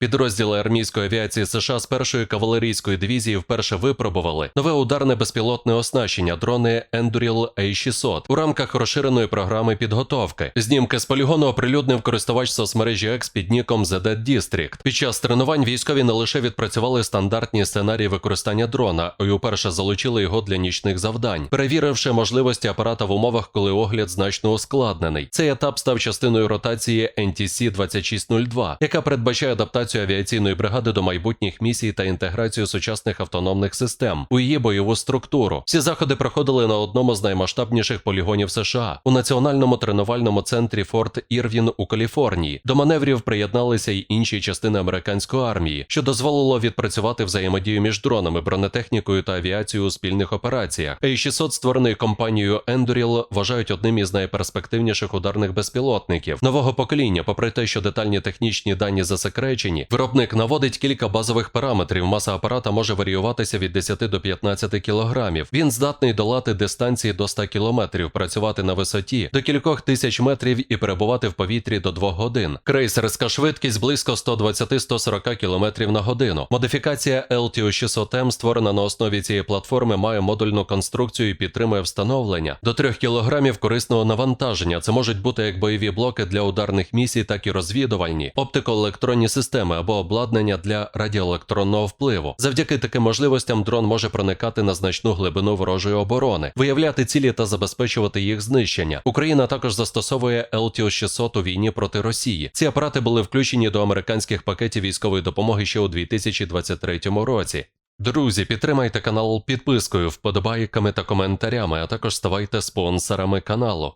Підрозділи армійської авіації США з першої кавалерійської дивізії вперше випробували нове ударне безпілотне оснащення дрони Enduril A600 у рамках розширеної програми підготовки. Знімки з полігону оприлюднив користувач соцмережі X під ніком ZD District. Під час тренувань військові не лише відпрацювали стандартні сценарії використання дрона, а й уперше залучили його для нічних завдань, перевіривши можливості апарата в умовах, коли огляд значно ускладнений. Цей етап став частиною ротації NTC 2602, яка передбачає адаптацію авіаційної бригади до майбутніх місій та інтеграцію сучасних автономних систем у її бойову структуру. Всі заходи проходили на одному з наймасштабніших полігонів США у національному тренувальному центрі Форт Ірвін у Каліфорнії. До маневрів приєдналися й інші частини американської армії, що дозволило відпрацювати взаємодію між дронами, бронетехнікою та авіацією у спільних операціях. A600, створений компанією Enduril, вважають одним із найперспективніших ударних безпілотників нового покоління. Попри те, що детальні технічні дані засекречені, виробник наводить кілька базових параметрів. Маса апарата може варіюватися від 10 до 15 кілограмів. Він здатний долати дистанції до 100 кілометрів, працювати на висоті до кількох тисяч метрів і перебувати в повітрі до 2 годин. Крейсерська швидкість близько 120-140 км на годину. Модифікація LTO 600 m створена на основі цієї платформи, має модульну конструкцію і підтримує встановлення до 3 кг корисного навантаження. Це можуть бути як бойові блоки для ударних місій, так і розвідувальні, оптико-електронні системи або обладнання для радіоелектронного впливу. Завдяки таким можливостям дрон може проникати на значну глибину ворожої оборони, виявляти цілі та забезпечувати їх знищення. Україна також застосовує LTO 600 у війні проти Росії. Ці апарати були включені до американських пакетів військової допомоги ще у 2023 році. Друзі, підтримайте канал підпискою, вподобайками та коментарями, а також ставайте спонсорами каналу.